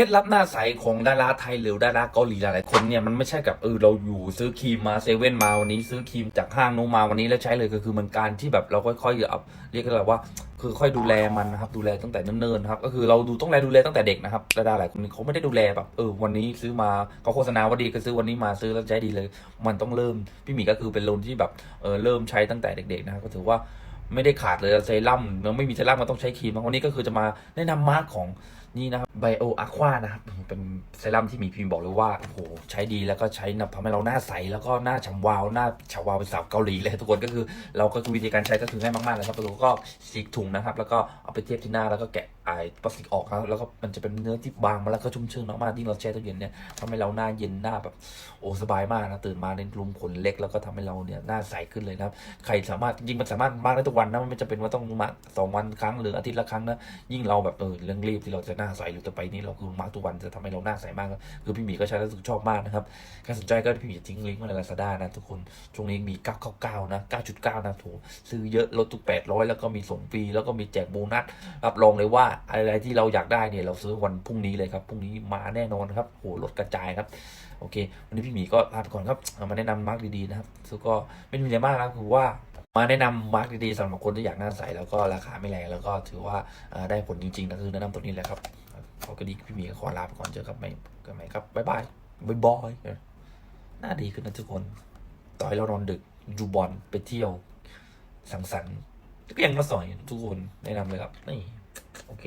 ล็ดลับหน้าใสของดาราไทยหรือดาราเกาหลีหลายๆคนเนี่ยมันไม่ใช่กับเออเราอยู่ซื้อครีมมาเซเว่นมาวันนี้ซื้อครีมจากห้างนู้นมาวันนี้แล้วใช้เลยก็คือมันการที่แบบเราค่อยๆเอาเรียกกันแบบว่า คือค่อยดูแลมันนะครับดูแลตั้งแต่เนิ่นๆนะครับก็คือเราดูต้องแลดูแลตั้งแต่เด็กนะครับดาราหลายคนเขาไม่ได้ดูแลแบบเออวันนี้ซื้อมาเขาโฆษณาว่าดีก็ซื้อวันนี้มาซื้อแล้วใช้ดีเลย มันต้องเริ่มพี่หมีก็คือเป็นรุ่นที่แบบเออเริ่มใช้ตั้งแต่เด็กๆนะครับก็ถือว่าไม่ได้ขาดเลยเซรั่มไม่มีเซรั่มมันต้องใช้ครีมวันนี้ก็คือจะมาแนะนำมาร์กของนี่นะครับไบโออะควานะครับเป็นเซรั่มที่มีพิมพ์บอกเลยว่าโอ้โหใช้ดีแล้วก็ใช้ทำให้เราหน้าใสแล้วก็หน้าฉ่ำวาวหน้าฉ่ำวาวเป็นสาวเกาหลีเลยทุกคนก็คือเราก็คือวิธีการใช้ก็คือง่ายมากๆเลยครับเราก็ฉีกถุงนะครับ แล้วก็เอาไปเทียบที่หน้าแล้วก็แกะไอ้พลาสติกออกครับแล้วก็มันจะเป็นเนื้อที่บางมาแล้วก็ชุ่มชื่นมากๆยิ่งเราแช่ตู้เย็นเนี่ยทำให้เราหน้าเย็นหน้าแบบโอ้สบายมากนะตื่นมาในรูมขนเล็กแล้วก็ทำให้เราเนี่ยหน้าใสขึ้นเลยนะครับใครสามารถจริงมันสามารถมาได้ทุกวันนะมันไม่จำเป็นว่าต้องมาสองวันครั้งหรืออาทิตย์ละครั้งนะยิ่งเราแบบเออเร่งรีบที่เราจะหน้าใสหรือจะไปนี่เราคือมาทุกวันจะทำให้เราหน้าใสมาก คือพี่หมีก็ใช้แล้วรู้สึกชอบมากนะครับใครสนใจก็พี่หมีจะทิ้งลิงก์ไว้ในลาซาด้านะทุกคนช่วงนี้มี 999 นะ 9.9 นะถูซื้อเยอะลดทุก 800 แล้วก็มีส่งฟรีแล้วก็มีแจกโบนัสรับรองเลยว่าอะไรที่เราอยากได้เนี่ยเราซื้อวันพรุ่งนี้เลยครับพรุ่งนี้มาแน่นอนครับโหลดกระจายครับโอเค วันนี้พี่หมีก็ลาไปก่อนครับมาแนะนำมาร์กดีๆนะครับซึ่งก็ไม่มีอะไรมากนะคือว่า มาแนะนำมาร์กดีๆสำหรับคนที่อยากหน้าใสแล้วก็ราคาไม่แรงแล้วก็ถือว่าได้ผลจริงๆนะคือแนะนำตัวนี้แหละครับขอกระดีพี่มีขอลาไปก่อนเจอกันใหม่กันใหม่ครับบ๊ายบายบ๊ายบายหน้าดีขึ้นนะทุกคน ต่อให้เรานอนดึกดูบอลไปเที่ยว สังสรรค์ก็ยังมาสอนทุกคนแนะนำเลยครับนี่โอเค